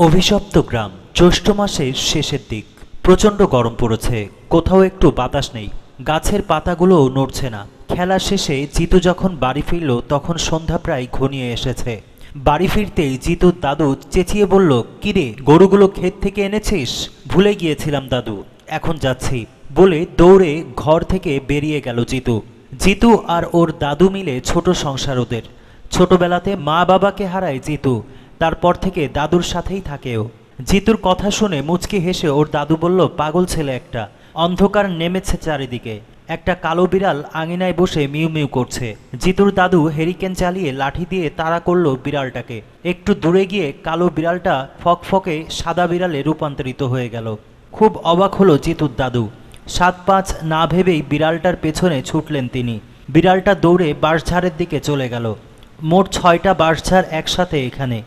অভিশপ্ত গ্রাম, জ্যৈষ্ঠ মাসের শেষের দিক। প্রচণ্ড গরম পড়েছে। কোথাও একটু বাতাস নেই। গাছের পাতাগুলোও নড়ছে না। খেলা শেষে জিতু যখন বাড়ি ফিরল, তখন সন্ধ্যা প্রায় ঘনিয়ে এসেছে। বাড়ি ফিরতেই জিতুর দাদু চেঁচিয়ে বলল, কিরে, গরুগুলো ক্ষেত থেকে এনেছিস? ভুলে গিয়েছিলাম দাদু। এখন যাচ্ছি। বলে দৌড়ে ঘর থেকে বেরিয়ে গেল জিতু। জিতু আর ওর দাদু মিলে ছোট সংসার ওদের। ছোটবেলাতে মা বাবাকে হারায় জিতু। তারপর থেকে দাদুর সাথেই থাকে ও জিতুর কথা শুনে মুচকি হেসে ওর দাদু বলল, পাগল ছেলে একটা। অন্ধকার নেমেছে চারিদিকে। একটা কালো বিড়াল আঙিনায় বসে মিউ মিউ করছে। জিতুর দাদু হেরিকেন চালিয়ে লাঠি দিয়ে তাড়া করল বিড়ালটাকে। একটু দূরে গিয়ে কালো বিড়ালটা ফকফকে সাদা বিড়ালে রূপান্তরিত হয়ে গেল। খুব অবাক হলো জিতুর দাদু। সাত পাঁচ না ভেবেই বিড়ালটার পেছনে ছুটলেন তিনি। বিড়ালটা দৌড়ে বাঁশঝাড়ের দিকে চলে গেল। মোট ছয়টা বাঁশঝাড় একসাথে এখানে।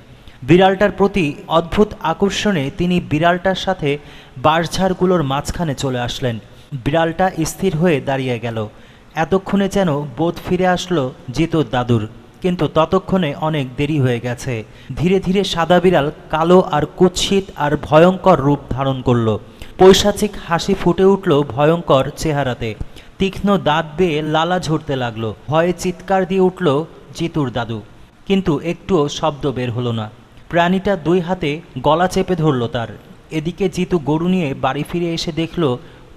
বিড়ালটার প্রতি অদ্ভুত আকর্ষণে তিনি বিড়ালটার সাথে বাঁশঝাড়গুলোর মাঝখানে চলে আসলেন। বিড়ালটা স্থির হয়ে দাঁড়িয়ে গেল। এতক্ষণে যেন বোধ ফিরে আসলো জিতুর দাদুর। কিন্তু ততক্ষণে অনেক দেরি হয়ে গেছে। ধীরে ধীরে সাদা বিড়াল কালো আর কুৎসিত আর ভয়ঙ্কর রূপ ধারণ করল। পৈশাচিক হাসি ফুটে উঠল ভয়ঙ্কর চেহারাতে। তীক্ষ্ণ দাঁত বেয়ে লালা ঝরতে লাগল। ভয়ে চিৎকার দিয়ে উঠল জিতুর দাদু। কিন্তু একটুও শব্দ বের হলো না। প্রাণীটা দুই হাতে গলা চেপে ধরল তার। এদিকে জিতু গরু নিয়ে বাড়ি ফিরে এসে দেখল,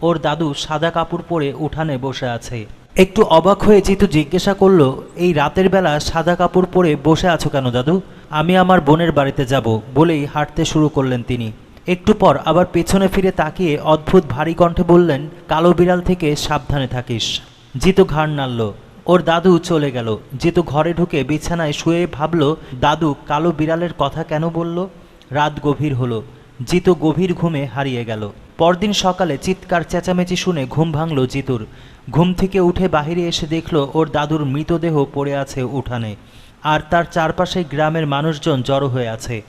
ওর দাদু সাদা কাপড় পরে উঠানে বসে আছে। একটু অবাক হয়ে জিতু জিজ্ঞাসা করল, এই রাতের বেলা সাদা কাপড় পরে বসে আছো কেন দাদু? আমি আমার বোনের বাড়িতে যাব, বলেই হাঁটতে শুরু করলেন তিনি। একটু পর আবার পেছনে ফিরে তাকিয়ে অদ্ভুত ভারী কণ্ঠে বললেন, কালো বিড়াল থেকে সাবধানে থাকিস। জিতু ঘাড় নাড়ল। ওর দাদু চলে গেল। জিতু ঘরে ঢুকে বিছানায় শুয়ে ভাবল, দাদু, কালো বিড়ালের কথা কেন বলল? রাত গভীর হলো। জিতু গভীর ঘুমে হারিয়ে গেল। পরদিন সকালে চিৎকার চেঁচামেচি শুনে ঘুম ভাঙল জিতুর। ঘুম থেকে উঠে বাহিরে এসে দেখল ওর দাদুর মৃতদেহ পড়ে আছে উঠানে আর তার চারপাশে গ্রামের মানুষজন জড়ো হয়ে আছে।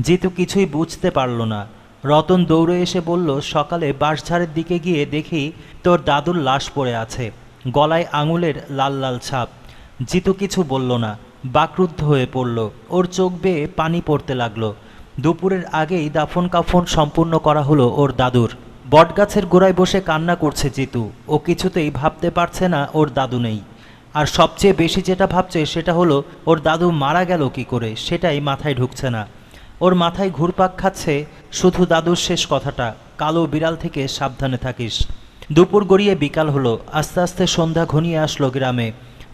জিতু কিছুই বুঝতে পারল না। রতন দৌড়ে এসে বলল, সকালে বাঁশঝাড়ের দিকে গিয়ে দেখি তোর দাদুর লাশ পড়ে আছে। গলায় আঙুলের লাল লাল ছাপ। জিতু কিছু বলল না, বাকরুদ্ধ হয়ে পড়ল। ওর চোখ বেয়ে পানি পড়তে লাগল। দুপুরের আগেই দাফন কাফন সম্পূর্ণ করা হলো ওর দাদুর। বটগাছের গোড়ায় বসে কান্না করছে জিতু। ও কিছুতেই ভাবতে পারছে না ওর দাদু নেই। আর সবচেয়ে বেশি যেটা ভাবছে সেটা হলো, ওর দাদু মারা গেল কি করে, সেটাই মাথায় ঢুকছে না। ওর মাথায় ঘুরপাক খাচ্ছে শুধু দাদুর শেষ কথাটা, কালো বিড়াল থেকে সাবধানে থাকিস। দুপুর গড়িয়ে বিকাল হলো। আস্তে আস্তে সন্ধ্যা ঘনিয়ে আসলো গ্রামে।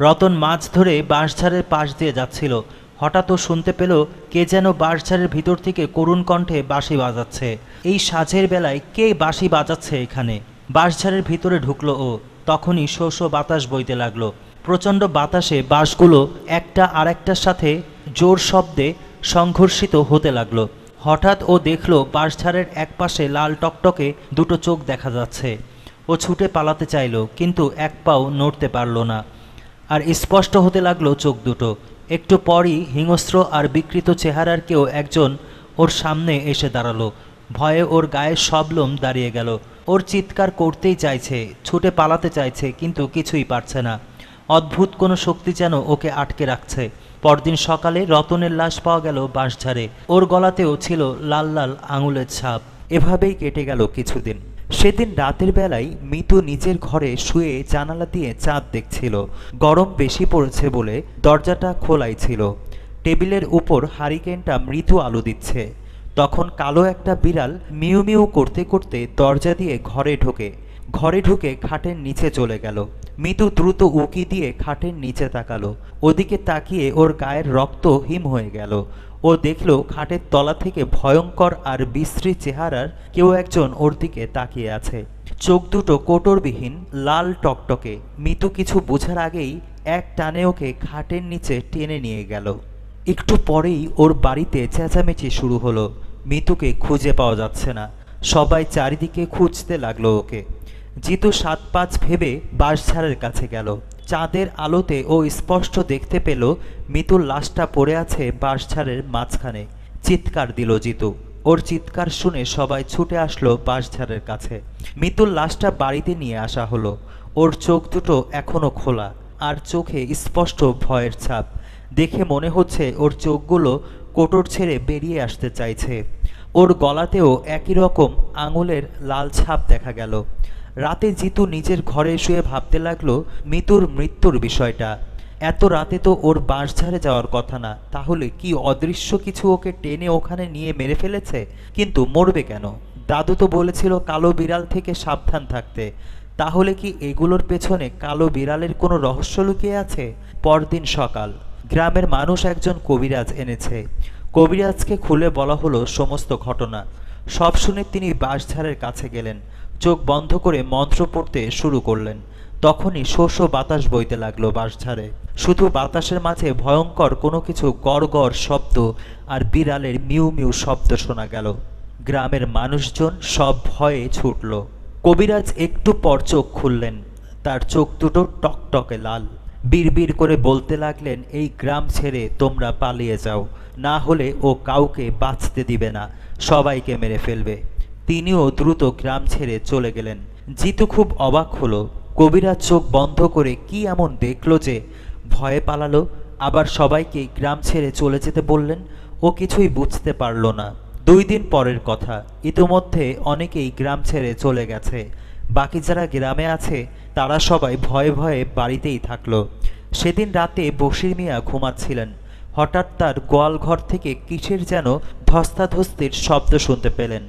রতন মাছ ধরে বাঁশঝাড়ের পাশ দিয়ে যাচ্ছিল। হঠাৎ ও শুনতে পেল কে যেন বাঁশঝাড়ের ভিতর থেকে করুণ কণ্ঠে বাঁশি বাজাচ্ছে। এই সাঁঝের বেলায় কে বাঁশি বাজাচ্ছে এখানে? বাঁশঝাড়ের ভিতরে ঢুকলো ও তখনই শো শো বাতাস বইতে লাগল। প্রচণ্ড বাতাসে বাঁশগুলো একটা আর একটার সাথে জোর শব্দে সংঘর্ষিত হতে লাগল। হঠাৎ ও দেখল বাঁশঝাড়ের একপাশে লাল টকটকে দুটো চোখ দেখা যাচ্ছে। ও ছুটে পালাতে চাইলো, কিন্তু এক পাও নড়তে পারল না। আর স্পষ্ট হতে লাগল চোখ দুটো। একটু পরই হিংস্র আর বিকৃত চেহারার কেউ একজন ওর সামনে এসে দাঁড়াল। ভয়ে ওর গায়ের সব লোম দাঁড়িয়ে গেল। ওর চিৎকার করতেই চাইছে, ছুটে পালাতে চাইছে, কিন্তু কিছুই পারছে না। অদ্ভুত কোনো শক্তি যেন ওকে আটকে রাখছে। পরদিন সকালে রতনের লাশ পাওয়া গেল বাঁশঝাড়ে। ওর গলাতেও ছিল লাল লাল আঙুলের ছাপ। এভাবেই কেটে গেল কিছুদিন। সেদিন রাতের বেলায় মিতু নিজের ঘরে শুয়ে জানালা দিয়ে চাঁদ দেখছিল। গরম বেশি পড়েছে বলে দরজাটা খোলাই ছিল। টেবিলের উপর হারিকেনটা মৃদু আলো দিচ্ছে। তখন কালো একটা বিড়াল মিউ মিউ করতে করতে দরজা দিয়ে ঘরে ঢোকে। ঘরে ঢুকে খাটের নিচে চলে গেল। মিতু দ্রুত উকি দিয়ে খাটের নিচে তাকালো। ওদিকে তাকিয়ে ওর গায়ের রক্ত হিম হয়ে গেল। ও দেখল খাটের তলা থেকে ভয়ঙ্কর আর বিশ্রী চেহারার কেউ একজন ওর দিকে তাকিয়ে আছে। চোখ দুটো কোটরবিহীন, লাল টকটকে। মিতু কিছু বোঝার আগেই এক টানে ওকে খাটের নিচে টেনে নিয়ে গেল। একটু পরেই ওর বাড়িতে চেঁচামেচি শুরু হলো। মিতুকে খুঁজে পাওয়া যাচ্ছে না। সবাই চারিদিকে খুঁজতে লাগল ওকে। জিতু সাত পাঁচ ভেবে বাঁশঝাড়ের কাছে গেল। চাঁদের আলোতে ও স্পষ্ট দেখতে পেল, মিতুর লাশটা পড়ে আছে বাঁশঝাড়ের মাঝখানে। চিৎকার দিল জিতু। ওর চিৎকার শুনে সবাই ছুটে আসলো বাঁশঝাড়ের কাছে। মিতুর লাশটা বাড়িতে নিয়ে আসা হলো। ওর চোখ দুটো এখনও খোলা আর চোখে স্পষ্ট ভয়ের ছাপ। দেখে মনে হচ্ছে ওর চোখগুলো কোটর ছেড়ে বেরিয়ে আসতে চাইছে। ওর গলাতেও একই রকম আঙুলের লাল ছাপ দেখা গেল। রাতে জিতু নিজের ঘরে শুয়ে ভাবতে লাগল, মিতুর মৃত্যুর বিষয়টা। এত রাতে তো ওর বাঁশঝাড়ে যাওয়ার কথা না। তাহলে কি অদৃশ্য কিছু ওকে টেনে ওখানে নিয়ে মেরে ফেলেছে? কিন্তু মরবে কেন? দাদু তো বলেছিল কালো বিড়াল থেকে সাবধান থাকতে। তাহলে কি এগুলোর পেছনে কালো বিড়ালের কোনো রহস্য লুকিয়ে আছে? পরদিন সকাল, গ্রামের মানুষ একজন কবিরাজ এনেছে। কবিরাজকে খুলে বলা হলো সমস্ত ঘটনা। সব শুনে তিনি বাঁশঝাড়ের কাছে গেলেন। চোখ বন্ধ করে মন্ত্র পড়তে শুরু করলেন। তখনই শোষ বাতাস বইতে লাগল বাঁশঝাড়ে শুধু বাতাসের মাঝে ভয়ঙ্কর কোনো কিছু গড় শব্দ আর বিড়ালের মিউ মিউ শব্দ শোনা গেল। গ্রামের মানুষজন সব ভয়ে ছুটল। কবিরাজ একটু পর চোখ খুললেন। তার চোখ দুটো টকটকে লাল। বিড়বিড় করে বলতে লাগলেন, এই গ্রাম ছেড়ে তোমরা পালিয়ে যাও। না হলে ও কাউকে বাঁচতে দিবে না। সবাইকে মেরে ফেলবে। তিনিও দ্রুত গ্রাম ছেড়ে চলে গেলেন। জিতু খুব অবাক হলো কবিরা চোখ বন্ধ করে কি এমন দেখল যে ভয়ে পালালো, আবার সবাইকে গ্রাম ছেড়ে চলে যেতে বললেন, ও কিছুই বুঝতে পারল না। দুই দিন পরের কথা, ইতোমধ্যে অনেকেই গ্রাম ছেড়ে চলে গেছে। বাকি যারা গ্রামে আছে, তারা সবাই ভয়ে ভয়ে বাড়িতেই থাকল। সেদিন রাতে বসির মিয়া ঘুমাচ্ছিলেন। হঠাৎ তার গোয়াল ঘর থেকে কিসের যেন ধস্তাধস্তির শব্দ শুনতে পেলেন।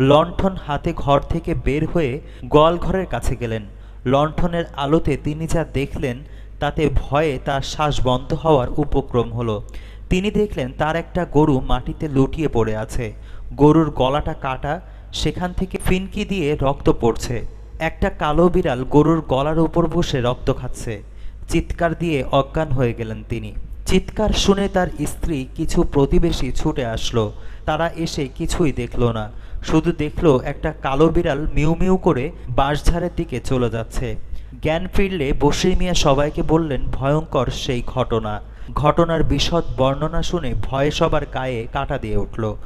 লণ্ঠন হাতে ঘর থেকে বের হয়ে গোয়াল ঘরের কাছে গেলেন। লণ্ঠনের আলোতে তিনি যা দেখলেন, তাতে ভয়ে তার শ্বাস বন্ধ হওয়ার উপক্রম হলো। তিনি দেখলেন, তার একটা গরু মাটিতে লুটিয়ে পড়ে আছে। গরুর গলাটা কাটা, সেখান থেকে ফিনকি দিয়ে রক্ত পড়ছে। একটা কালো বিড়াল গরুর গলার উপর বসে রক্ত খাচ্ছে। চিৎকার দিয়ে অজ্ঞান হয়ে গেলেন তিনি। চিৎকার শুনে তার স্ত্রী কিছু প্রতিবেশী ছুটে আসলো। তারা এসে কিছুই দেখল না। শুধু দেখল একটা কালো বিড়াল মিউ মিউ করে বাঁশঝাড়ের দিকে চলে যাচ্ছে। জ্ঞান ফিরলে বসির মিয়া সবাইকে বললেন, ভয়ঙ্কর সেই ঘটনা। ঘটনার বিশদ বর্ণনা শুনে ভয়ে সবার গায়ে কাটা দিয়ে উঠল।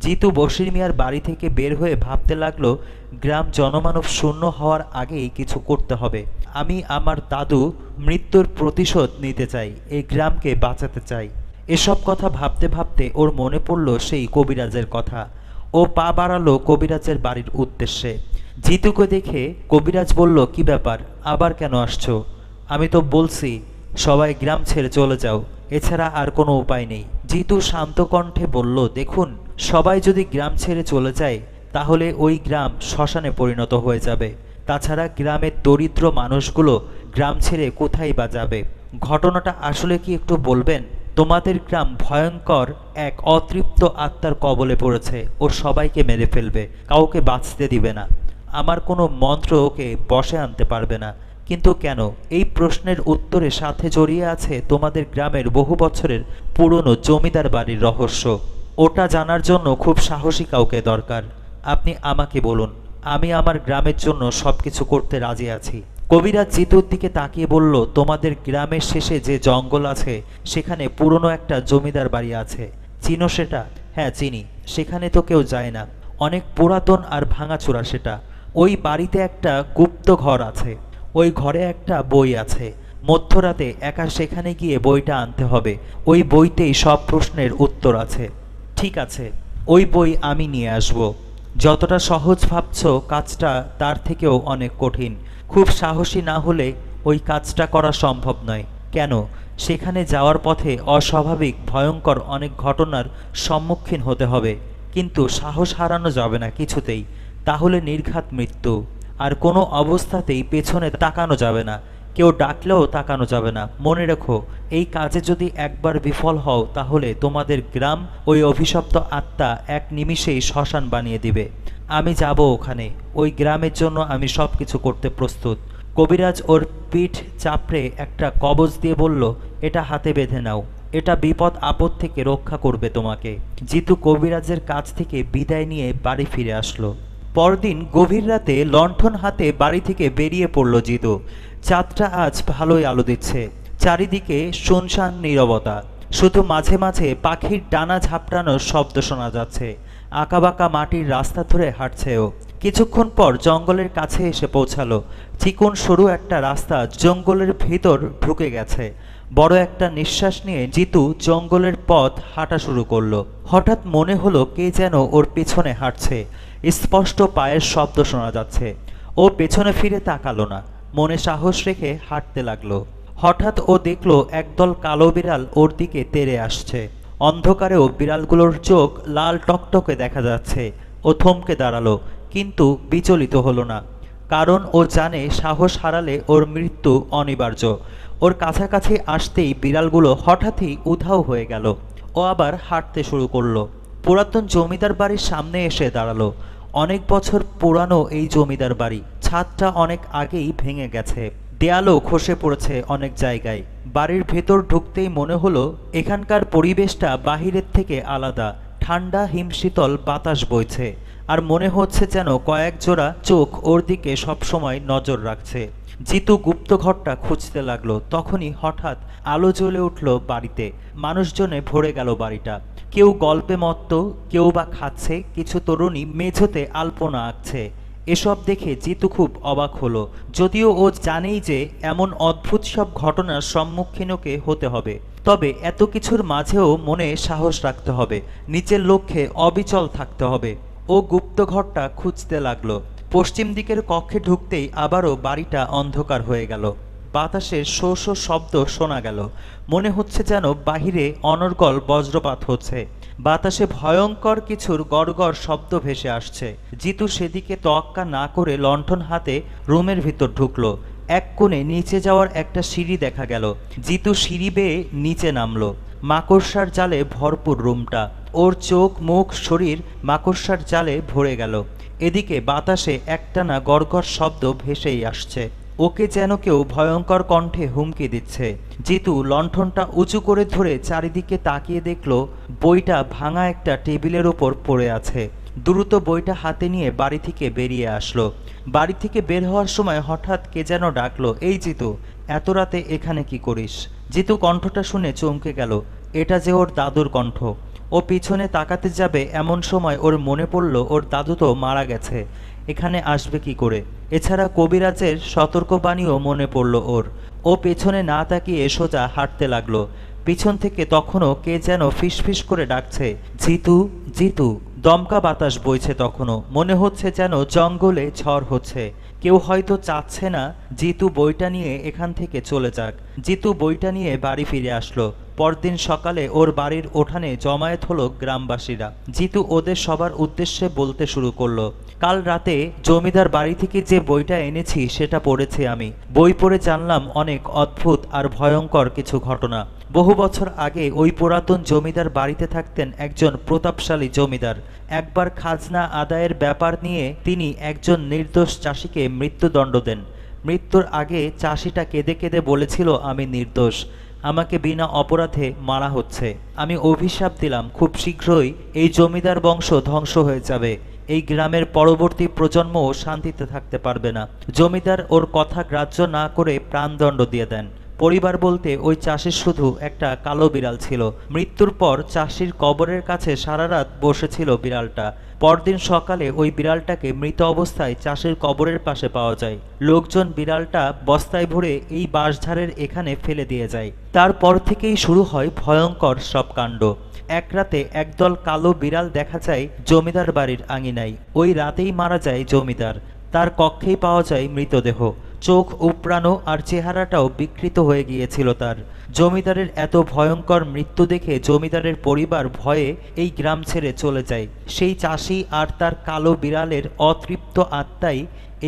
জিতু বসির মিয়ার বাড়ি থেকে বের হয়ে ভাবতে লাগল, গ্রাম জনমানব শূন্য হওয়ার আগেই কিছু করতে হবে। আমি আমার দাদু মৃত্যুর প্রতিশোধ নিতে চাই, এই গ্রামকে বাঁচাতে চাই। এসব কথা ভাবতে ভাবতে ওর মনে পড়ল সেই কবিরাজের কথা। ও পা বাড়ালো কবিরাজের বাড়ির উদ্দেশ্যে। জিতুকে দেখে কবিরাজ বলল, কি ব্যাপার? আবার কেন আসছো? আমি তো বলছি, সবাই গ্রাম ছেড়ে চলে যাও। এছাড়া আর কোনো উপায় নেই। জিতু শান্ত কণ্ঠে বলল, দেখুন, সবাই যদি গ্রাম ছেড়ে চলে যায়, তাহলে ওই গ্রাম শ্মশানে পরিণত হয়ে যাবে। তাছাড়া গ্রামের দরিদ্র মানুষগুলো গ্রাম ছেড়ে কোথায় বা যাবে? ঘটনাটা আসলে কি একটু বলবেন? তোমাদের গ্রাম ভয়ঙ্কর এক অতৃপ্ত আত্মার কবলে পড়েছে। ও সবাইকে মেরে ফেলবে, কাউকে বাঁচতে দিবে না। আমার কোনো মন্ত্র ওকে বসে আনতে পারবে না। কিন্তু কেন? এই প্রশ্নের উত্তরে সাথে জড়িয়ে আছে তোমাদের গ্রামের বহু বছরের পুরনো জমিদার বাড়ির রহস্য। ওটা জানার জন্য খুব সাহসী কাউকে দরকার। আপনি আমাকে বলুন, আমি আমার গ্রামের জন্য সব কিছু করতে রাজি আছি। কবিরাজ জিতুর দিকে তাকিয়ে বলল, তোমাদের গ্রামের শেষে যে জঙ্গল আছে, সেখানে পুরনো একটা জমিদার বাড়ি আছে। চিনো সেটা? হ্যাঁ চিনি। সেখানে তো কেউ যায় না। অনেক পুরাতন আর ভাঙাচোরা সেটা। ওই বাড়িতে একটা গুপ্ত ঘর আছে। ওই ঘরে একটা বই আছে। মধ্যরাতে একা সেখানে গিয়ে বইটা আনতে হবে। ওই বইতেই সব প্রশ্নের উত্তর আছে। ঠিক আছে, ওই বই আমি নিয়ে আসব। যতটা সহজ ভাবছ, কাজটা তার থেকেও অনেক কঠিন। খুব সাহসী না হলে ওই কাজটা করা সম্ভব নয়। কেন? সেখানে যাওয়ার পথে অস্বাভাবিক, ভয়ঙ্কর অনেক ঘটনার সম্মুখীন হতে হবে। কিন্তু সাহস হারানো যাবে না কিছুতেই। তাহলে নির্ঘাত মৃত্যু। আর কোনো অবস্থাতেই পেছনে তাকানো যাবে না। কেউ ডাকলেও তাকানো যাবে না। মনে রেখো, এই কাজে যদি একবার বিফল হও, তাহলে তোমাদের গ্রাম ওই অভিশপ্ত আত্মা এক নিমিষেই শ্মশান বানিয়ে দিবে। আমি যাব ওখানে। ওই গ্রামের জন্য আমি সব কিছু করতে প্রস্তুত। কবিরাজ ওর পিঠ চাপড়ে একটা কবজ দিয়ে বলল, এটা হাতে বেঁধে নাও। এটা বিপদ আপদ থেকে রক্ষা করবে তোমাকে। জিতু কবিরাজের কাছ থেকে বিদায় নিয়ে বাড়ি ফিরে আসলো। পরদিন গভীর রাতে লণ্ঠন হাতে বাড়ি থেকে বেরিয়ে পড়ল জিতু। চাঁদটা আজ ভালোই আলো দিচ্ছে। চারিদিকে শুনশান নীরবতা। শুধু মাঝে মাঝে পাখির ডানা ঝাপটানোর শব্দ শোনা যাচ্ছে। আঁকাবাঁকা মাটির রাস্তা ধরে হাঁটছে ও কিছুক্ষণ পর জঙ্গলের কাছে এসে পৌঁছালো। চিকন সরু একটা রাস্তা জঙ্গলের ভিতর ঢুকে গেছে। বড় একটা নিঃশ্বাস নিয়ে জিতু জঙ্গলের পথ হাঁটা শুরু করল। হঠাৎ মনে হলো কে যেন ওর পেছনে হাঁটছে। স্পষ্ট পায়ের শব্দ শোনা যাচ্ছে। ও পেছনে ফিরে তাকালো না। মনে সাহস রেখে হাঁটতে লাগল। হঠাৎ ও দেখল একদল কালো বিড়াল ওর দিকে তেড়ে আসছে। অন্ধকারেও বিড়ালগুলোর চোখ লাল টকটকে দেখা যাচ্ছে ও থমকে দাঁড়াল, কিন্তু বিচলিত হলো না। কারণ ও জানে সাহস হারালে ওর মৃত্যু অনিবার্য। ওর কাছাকাছি আসতেই বিড়ালগুলো হঠাৎই উধাও হয়ে গেল। ও আবার হাঁটতে শুরু করল। পুরাতন জমিদার বাড়ির সামনে এসে দাঁড়াল। অনেক বছর পুরানো এই জমিদার বাড়ি, ছাদটা অনেক আগেই ভেঙে গেছে। দেয়ালও খসে পড়েছে অনেক জায়গায়। বাড়ির ভেতর ঢুকতেই মনে হলো, এখানকার পরিবেশটা বাহিরের থেকে আলাদা, ঠান্ডা, হিমশীতল, বাতাস বইছে, আর মনে হচ্ছে যেন কয়েক জোড়া চোখ ওর দিকে সবসময় নজর রাখছে। জিতু গুপ্তঘরটা খুঁজতে লাগল, তখনই হঠাৎ আলো জ্বলে উঠল বাড়িতে। মানুষজনে ভরে গেল বাড়িটা। কেউ গল্পে মত্ত, কেউ বা খাচ্ছে, কিছু তরুণী মেঝোতে আলপনা আঁকছে। এসব দেখে জিতু খুব অবাক হলো, যদিও ও জানেই যে এমন অদ্ভুত সব ঘটনার সম্মুখীন ওকে হতে হবে। তবে এত কিছুর মাঝেও মনে সাহস রাখতে হবে, নিচের লক্ষ্যে অবিচল থাকতে হবে। ও গুপ্তঘরটা খুঁজতে লাগল। পশ্চিম দিকের কক্ষে ঢুকতেই আবারও বাড়িটা অন্ধকার হয়ে গেল। বাতাসের শো শো শব্দ শোনা গেল। মনে হচ্ছে যেন বাহিরে অনর্গল বজ্রপাত হচ্ছে। বাতাসে ভয়ঙ্কর কিছুর গড়গড় শব্দ ভেসে আসছে। জিতু সেদিকে তোয়াক্কা না করে লণ্ঠন হাতে রুমের ভিতর ঢুকলো। এক কোণে নিচে যাওয়ার একটা সিঁড়ি দেখা গেল। জিতু সিঁড়ি বেয়ে নিচে নামলো। মাকড়সার জালে ভরপুর রুমটা। ওর চোখ, মুখ, শরীর মাকড়সার জালে ভরে গেল। এদিকে বাতাসে একটানা গড়গড় শব্দ ভেসেই আসছে। ওকে যেন কেউ ভয়ঙ্কর কণ্ঠে হুমকি দিচ্ছে। জিতু লণ্ঠনটা উঁচু করে ধরে চারিদিকে তাকিয়ে দেখল, বইটা ভাঙা একটা টেবিলের ওপর পড়ে আছে। দ্রুত বইটা হাতে নিয়ে বাড়ি থেকে বেরিয়ে আসলো। বাড়ি থেকে বের হওয়ার সময় হঠাৎ কে যেন ডাকলো, এই জিতু, এত রাতে এখানে কি করিস? জিতু কণ্ঠটা শুনে চমকে গেল, এটা যে ওর দাদুর কণ্ঠ। ও পিছনে তাকাতে যাবে এমন সময় ওর মনে পড়ল, ওর দাদু তো মারা গেছে। এখানে আসবে কি করে? এছাড়া কবিরাজের সতর্কবাণীও মনে পড়ল ওর। ও পেছনে না তাকিয়ে সোজা হাঁটতে লাগল। পিছন থেকে তখনও কে যেন ফিসফিস করে ডাকছে, জিতু জিতু। দমকা বাতাস বইছে তখনও। মনে হচ্ছে যেন জঙ্গলে ঝড় হচ্ছে। কেউ হয়তো চাচ্ছে না জিতু বইটা নিয়ে এখান থেকে চলে যাক। জিতু বইটা নিয়ে বাড়ি ফিরে আসলো। পরদিন সকালে ওর বাড়ির ওঠানে জমায়েত হলো গ্রামবাসীরা। জিতু ওদের সবার উদ্দেশ্যে বলতে শুরু করল, কাল রাতে জমিদার বাড়ি থেকে যে বইটা এনেছি সেটা পড়েছি আমি। বই পড়ে জানলাম অনেক অদ্ভুত আর ভয়ঙ্কর কিছু ঘটনা। বহু বছর আগে ওই পুরাতন জমিদার বাড়িতে থাকতেন একজন প্রতাপশালী জমিদার। একবার খাজনা আদায়ের ব্যাপার নিয়ে তিনি একজন নির্দোষ চাষিকে মৃত্যুদণ্ড দেন। মৃত্যুর আগে চাষিটা কেঁদে কেঁদে বলেছিল, আমি নির্দোষ। আমাকে বিনা অপরাধে মারা হচ্ছে। আমি অভিশাপ দিলাম, খুব শীঘ্রই এই জমিদার বংশ ধ্বংস হয়ে যাবে। এই গ্রামের পরবর্তী প্রজন্মও শান্তিতে থাকতে পারবে না। জমিদার ওর কথা গ্রাহ্য না করে প্রাণদণ্ড দিয়ে দেন। পরিবার বলতে ওই চাষির শুধু একটা কালো বিড়াল ছিল। মৃত্যুর পর চাষির কবরের কাছে সারা রাত বসেছিল বিড়ালটা। পরদিন সকালে ওই বিড়ালটাকে মৃত অবস্থায় চাষির কবরের পাশে পাওয়া যায়। লোকজন বিড়ালটা বস্তায় ভরে এই বাঁশঝাড়ের এখানে ফেলে দিয়ে যায়। তারপর থেকেই শুরু হয় ভয়ঙ্কর সব কাণ্ড। এক রাতে একদল কালো বিড়াল দেখা যায় জমিদার বাড়ির আঙিনায়। ওই রাতেই মারা যায় জমিদার। তার কক্ষেই পাওয়া যায় মৃতদেহ। চোখ উপড়ানো আর চেহারাটাও বিকৃত হয়ে গিয়েছিল তার। জমিদারের এত ভয়ঙ্কর মৃত্যু দেখে জমিদারের পরিবার ভয়ে এই গ্রাম ছেড়ে চলে যায়। সেই চাষি আর তার কালো বিড়ালের অতৃপ্ত আত্মাই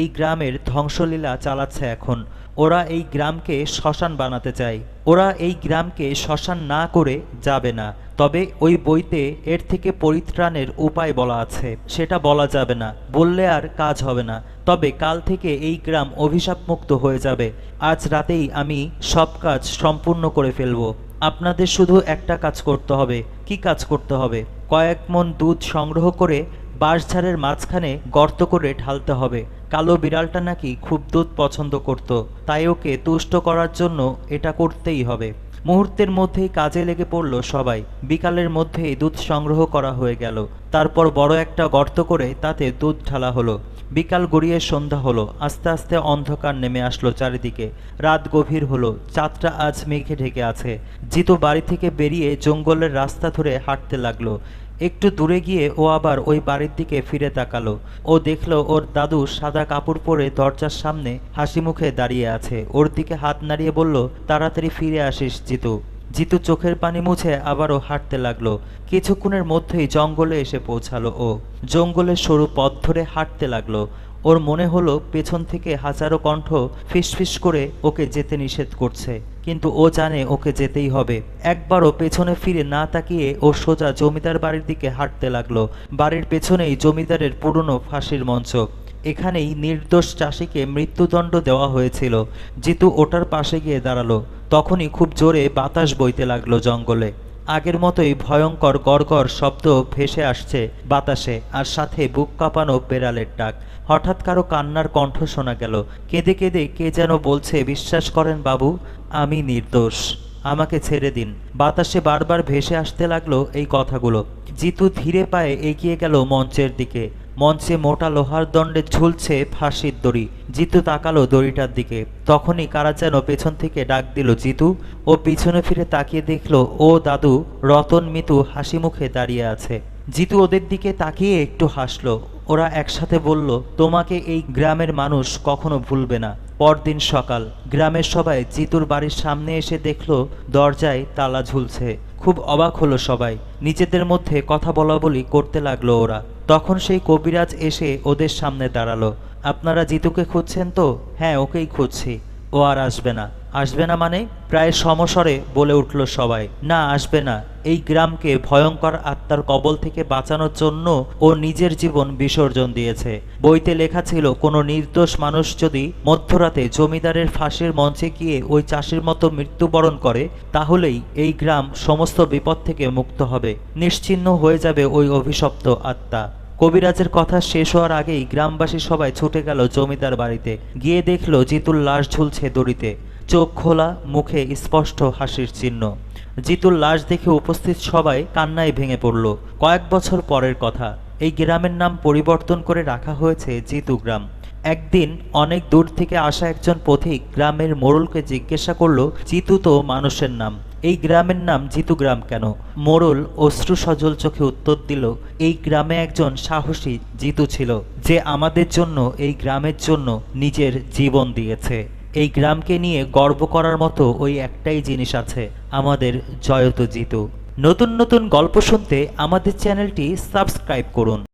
এই গ্রামের ধ্বংসলীলা চালাচ্ছে এখন। ওরা এই গ্রামকে শ্মশান বানাতে চায়। ওরা এই গ্রামকে শ্মশান না করে যাবে না। তবে ওই বইতে এর থেকে পরিত্রাণের উপায় বলা আছে। সেটা বলা যাবে না। বললে আর কাজ হবে না। তবে কাল থেকে এই গ্রাম অভিশাপমুক্ত হয়ে যাবে। আজ রাতেই আমি সব কাজ সম্পূর্ণ করে ফেলব। আপনাদের শুধু একটা কাজ করতে হবে। কি কাজ করতে হবে? কয়েক মন দুধ সংগ্রহ করে বাঁশঝাড়ের মাঝখানে গর্ত করে ঢালতে হবে। কালো বিড়ালটা নাকি খুব দুধ পছন্দ করত, তাই ওকে তুষ্ট করার জন্য এটা করতেই হবে। মুহূর্তের মধ্যেই কাজে লেগে পড়ল সবাই। বিকালের মধ্যেই দুধ সংগ্রহ করা হয়ে গেল। তারপর বড় একটা গর্ত করে তাতে দুধ ঢালা হলো। বিকাল গড়িয়ে সন্ধ্যা হলো। আস্তে আস্তে অন্ধকার নেমে আসলো চারিদিকে। রাত গভীর হলো। চাঁদটা আজ মেঘে ঢেকে আছে। জিতু বাড়ি থেকে বেরিয়ে জঙ্গলের রাস্তা ধরে হাঁটতে লাগল। একটু দূরে গিয়ে ও আবার ওই বাড়ির দিকে ফিরে তাকালো। ও দেখল ওর দাদু সাদা কাপড় পরে দরজার সামনে হাসি মুখে দাঁড়িয়ে আছে। ওর দিকে হাত নাড়িয়ে বলল, তাড়াতাড়ি ফিরে আসিস, জিতু। জিতু চোখের পানি মুছে আবারও হাঁটতে লাগল। কিছুক্ষণের মধ্যেই জঙ্গলে এসে পৌঁছালো ও। জঙ্গলের সরু পথ ধরে হাঁটতে লাগল। ওর মনে হলো পেছন থেকে হাজারো কণ্ঠ ফিসফিস করে ওকে যেতে নিষেধ করছে, কিন্তু ও জানে ওকে যেতেই হবে। একবারও পেছনে ফিরে না তাকিয়ে ও সোজা জমিদার বাড়ির দিকে হাঁটতে লাগল। বাড়ির পেছনেই জমিদারের পুরনো ফাঁসির মঞ্চ। এখানেই নির্দোষ চাষিকে মৃত্যুদণ্ড দেওয়া হয়েছিল। জিতু ওটার পাশে গিয়ে দাঁড়াল। তখনই খুব জোরে বাতাস বইতে লাগল জঙ্গলে। আগের মতোই ভয়ঙ্কর গড়গড় শব্দ ভেসে আসছে বাতাসে, আর সাথে বুক কাঁপানো বেড়ালের ডাক। হঠাৎ কারও কান্নার কণ্ঠ শোনা গেল। কেঁদে কেঁদে কে যেন বলছে, বিশ্বাস করেন বাবু, আমি নির্দোষ। আমাকে ছেড়ে দিন। বাতাসে বারবার ভেসে আসতে লাগল এই কথাগুলো। জিতু ধীরে পায়ে এগিয়ে গেল মঞ্চের দিকে। মঞ্চে মোটা লোহার দণ্ডে ঝুলছে ফাঁসির দড়ি। জিতু তাকালো দড়িটার দিকে। তখনই কারা যেন পেছন থেকে ডাক দিল জিতু ও পিছনে ফিরে তাকিয়ে দেখল, ও দাদু, রতন, মিতু হাসি মুখে দাঁড়িয়ে আছে। জিতু ওদের দিকে তাকিয়ে একটু হাসলো। ওরা একসাথে বলল, তোমাকে এই গ্রামের মানুষ কখনো ভুলবে না। পরদিন সকাল, গ্রামের সবাই জিতুর বাড়ির সামনে এসে দেখল, দরজায় তালা ঝুলছে। খুব অবাক হলো সবাই। নিজেদের মধ্যে কথা বলা বলি করতে লাগল ওরা। তখন সেই কবিরাজ এসে ওদের সামনে দাঁড়াল। আপনারা জিতুকে খুঁজছেন তো? হ্যাঁ ওকেই খুঁজছি। ও আর আসবে না। আসবে না মানে? প্রায় সমস্বরে বলে উঠল সবাই। না, আসবে না। এই গ্রামকে ভয়ঙ্কর আত্মার কবল থেকে বাঁচানোর জন্য ও নিজের জীবন বিসর্জন দিয়েছে। বইতে লেখা ছিল, কোনো নির্দোষ মানুষ যদি মধ্যরাতে জমিদারের ফাঁসির মঞ্চে গিয়ে ওই চাষির মতো মৃত্যুবরণ করে, তাহলেই এই গ্রাম সমস্ত বিপদ থেকে মুক্ত হবে। নিশ্চিহ্ন হয়ে যাবে ওই অভিশপ্ত আত্মা। কবিরাজের কথা শেষ হওয়ার আগেই গ্রামবাসী সবাই ছুটে গেল জমিদার বাড়িতে। গিয়ে দেখল জিতুর লাশ ঝুলছে দড়িতে। চোখ খোলা, মুখে স্পষ্ট হাসির চিহ্ন। জিতুর লাশ দেখে উপস্থিত সবাই কান্নায় ভেঙে পড়ল। কয়েক বছর পরের কথা। এই গ্রামের নাম পরিবর্তন করে রাখা হয়েছে জিতু গ্রাম। একদিন অনেক দূর থেকে আসা একজন পথিক গ্রামের মোড়লকে জিজ্ঞাসা করল, জিতু তো মানুষের নাম। এই গ্রামের নাম জিতু গ্রাম কেন? মোড়ল অশ্রু সজল চোখে উত্তর দিল, এই গ্রামে একজন সাহসী জিতু ছিল, যে আমাদের জন্য, এই গ্রামের জন্য নিজের জীবন দিয়েছে। এই গ্রামকে নিয়ে গর্ব করার মতো ওই একটাই জিনিস আছে, আমাদের জয়ত জিতু। নতুন নতুন গল্প শুনতে আমাদের চ্যানেলটি সাবস্ক্রাইব করুন।